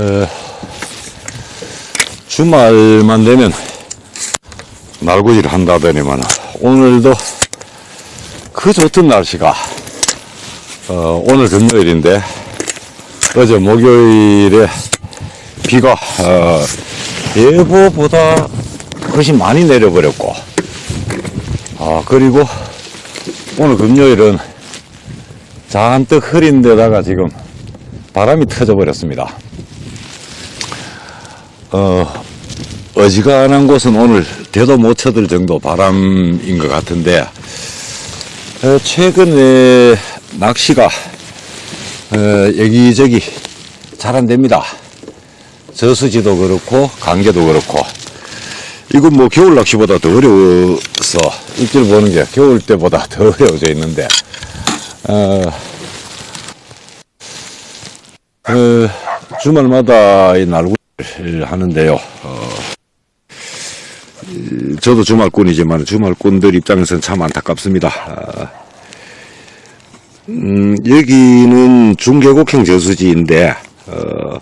어, 주말만 되면 날구지를 한다더니만 오늘도 그 좋던 날씨가 어, 오늘 금요일인데 어제 목요일에 비가 어, 예보보다 훨씬 많이 내려버렸고 아 그리고 오늘 금요일은 잔뜩 흐린 데다가 지금 바람이 터져 버렸습니다. 어, 어지간한 곳은 오늘 대도 못 쳐들 정도 바람인 것 같은데 어, 최근에 낚시가 어, 여기저기 잘 안 됩니다. 저수지도 그렇고 강계도 그렇고 이건 뭐 겨울 낚시보다 더 어려워서 입질 보는 게 겨울 때보다 더 어려워져 있는데 어, 어, 주말마다 이 날구를 하는데요. 어, 이, 저도 주말꾼이지만 주말꾼들 입장에서는 참 안타깝습니다. 아, 음, 여기는 중계곡형 저수지인데 어,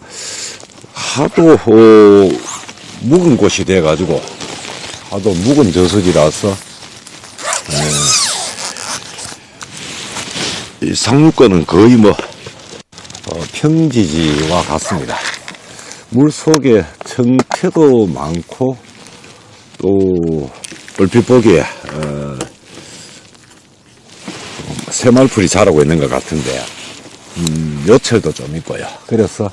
하도 어, 묵은 곳이 돼가지고 하도 묵은 저수지라서 에, 이 상류권은 거의 뭐 어, 평지지와 같습니다. 물 속에 청태도 많고 또 얼핏 보기에 어, 새말풀이 자라고 있는 것 같은데 음, 요철도 좀 있고요. 그래서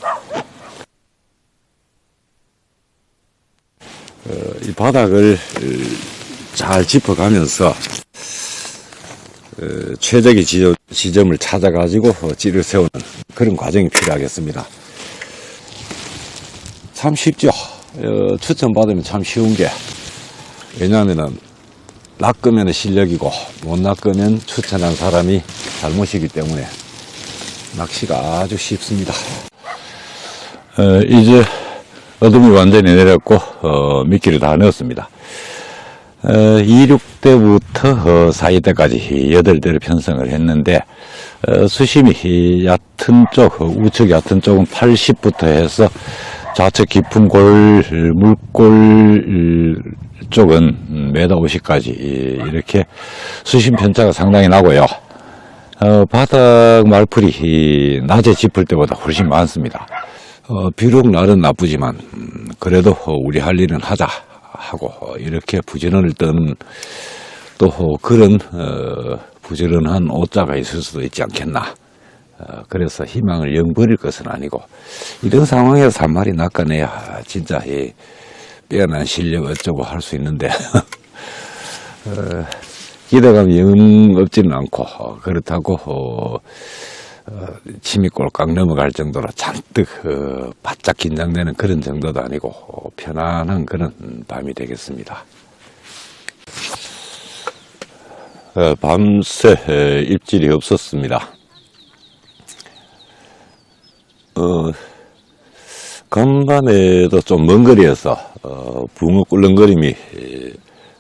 어, 이 바닥을 어, 잘 짚어가면서 어, 최적의 지점, 지점을 찾아가지고 어, 찌를 세우는 그런 과정이 필요하겠습니다. 참 쉽죠. 어, 추천받으면 참 쉬운 게 왜냐하면은 낚으면 실력이고 못 낚으면 추천한 사람이 잘못이기 때문에 낚시가 아주 쉽습니다. 어, 이제 어둠이 완전히 내렸고 어, 미끼를 다 넣었습니다. 어, 26대부터 어, 42대까지 8대를 편성을 했는데 어, 수심이 이 얕은 쪽, 어, 우측 얕은 쪽은 80부터 해서 좌측 깊은 골, 물골 쪽은 메다 50까지 이렇게 수심 편차가 상당히 나고요. 어, 바닥 말풀이 이 낮에 짚을 때보다 훨씬 많습니다. 어, 비록 날은 나쁘지만 음, 그래도 어, 우리 할 일은 하자 하고 어, 이렇게 부지런을 뜬또 그런 어, 부지런한 오자가 있을 수도 있지 않겠나. 어, 그래서 희망을 영 버릴 것은 아니고 이런 상황에서 한 마리 낚아내야 진짜 이 빼어난 실력 어쩌고 할 수 있는데 어, 기대감이 영 없지는 않고 어, 그렇다고 어, 어, 침이 꼴깍 넘어갈 정도로 잔뜩 어, 바짝 긴장되는 그런 정도도 아니고 어, 편안한 그런 밤이 되겠습니다. 어, 밤새 에, 입질이 없었습니다. 어, 간밤에도 좀 먼 거리에서 어, 붕어 꿀렁거림이 에,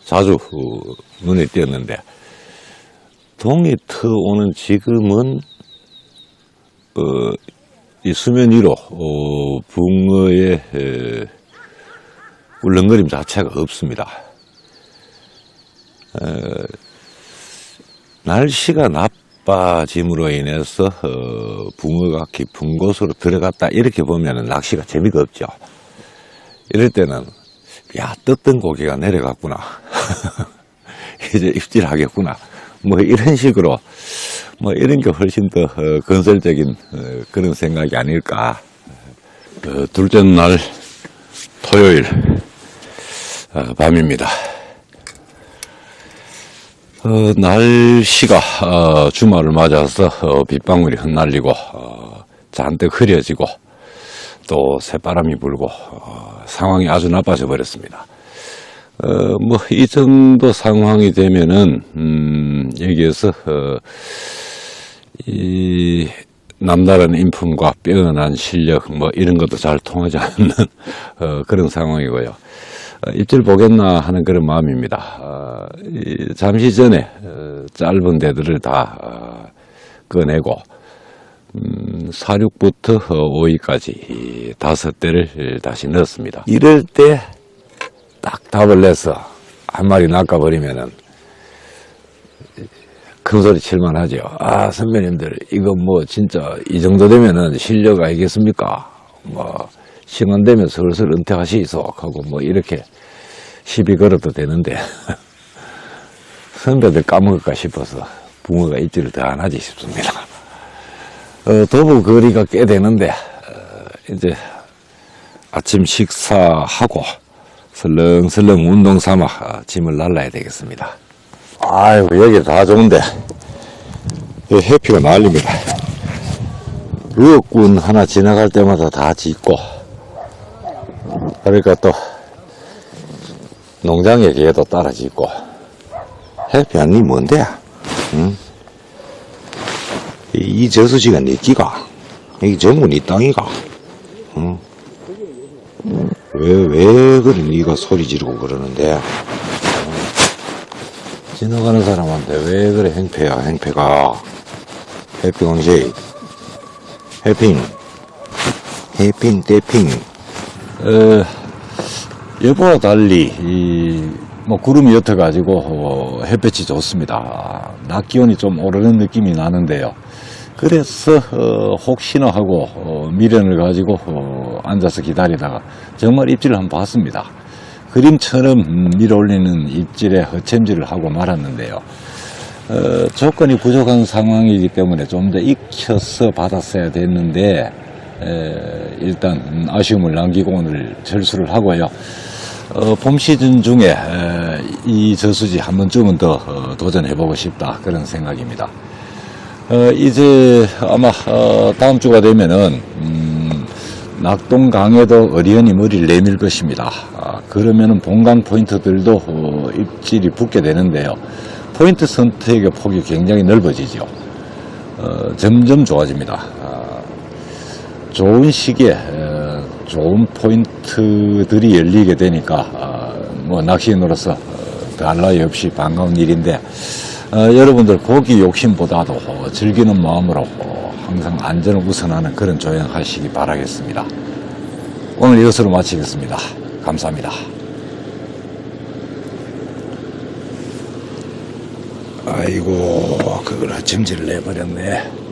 자주 어, 눈에 띄었는데 동이 트오는 지금은 어, 이 수면 위로 어, 붕어의 에, 꿀렁거림 자체가 없습니다. 에, 날씨가 나 빠짐으로 인해서 어, 붕어가 깊은 곳으로 들어갔다 이렇게 보면 낚시가 재미가 없죠. 이럴 때는 야 떴던 고기가 내려갔구나. 이제 입질하겠구나. 뭐 이런 식으로 뭐 이런 게 훨씬 더 어, 건설적인 어, 그런 생각이 아닐까. 어, 둘째 날 토요일 어, 밤입니다. 어, 날씨가 어, 주말을 맞아서 어, 빗방울이 흩날리고 어, 잔뜩 흐려지고 또 새바람이 불고 어, 상황이 아주 나빠져 버렸습니다. 어, 뭐, 이 정도 상황이 되면은, 음, 여기에서, 어, 이, 남다른 인품과 빼어난 실력, 뭐, 이런 것도 잘 통하지 않는, 어, 그런 상황이고요. 어, 입질 보겠나 하는 그런 마음입니다. 어, 이, 잠시 전에, 어, 짧은 데들을 다, 어, 꺼내고, 음, 4육부터 5위까지 다섯 대를 다시 넣었습니다. 이럴 때 딱 답을 내서 한 마리 낚아버리면은 큰 소리 칠만 하죠. 아, 선배님들, 이거 뭐 진짜 이 정도 되면은 실력 아니겠습니까? 뭐, 시간 되면 슬슬 은퇴하시소. 하고 뭐 이렇게 시비 걸어도 되는데, 선배들 까먹을까 싶어서 붕어가 입질을 더 안 하지 싶습니다. 어, 도보 거리가 꽤 되는데, 어, 이제 아침 식사하고 설렁설렁 운동 삼아 어, 짐을 날라야 되겠습니다. 아이고, 여기 다 좋은데, 이 해피가 난립니다. 루어꾼 하나 지나갈 때마다 다 짓고, 그러니까 또, 농장의 개도 따라 짓고, 해피 아니 뭔데? 응? 이, 이 저수지가 내 끼가? 이 전부 네 땅이가? 응? 왜, 왜 그래, 네가 소리 지르고 그러는데? 지나가는 사람한테 왜 그래 행패야 행패가 해피 왕제 해핑 해핑 떼핑 어, 예보와 달리 이, 뭐 구름이 옅어 가지고 어, 햇볕이 좋습니다. 낮 기온이 좀 오르는 느낌이 나는데요. 그래서 어, 혹시나 하고 어, 미련을 가지고 어, 앉아서 기다리다가 정말 입질을 한번 봤습니다. 그림처럼 음, 밀어올리는 입질에 허챔질을 하고 말았는데요. 어, 조건이 부족한 상황이기 때문에 좀 더 익혀서 받았어야 됐는데 에, 일단 음, 아쉬움을 남기고 오늘 절수를 하고요. 어, 봄 시즌 중에 에, 이 저수지 한 번쯤은 더 어, 도전해보고 싶다 그런 생각입니다. 어, 이제 아마 어, 다음 주가 되면은 음, 낙동강에도 어리언이 머리를 내밀 것입니다. 아, 그러면은 본강 포인트들도 어, 입질이 붙게 되는데요. 포인트 선택의 폭이 굉장히 넓어지죠. 어, 점점 좋아집니다. 아, 좋은 시기에 어, 좋은 포인트들이 열리게 되니까 아, 뭐 낚시인으로서 어, 더할 나위 없이 반가운 일인데 어, 여러분들 고기 욕심보다도 어, 즐기는 마음으로 어, 항상 안전을 우선하는 그런 조행하시기 바라겠습니다. 오늘 이것으로 마치겠습니다. 감사합니다. 아이고, 그걸 찜질을 내버렸네.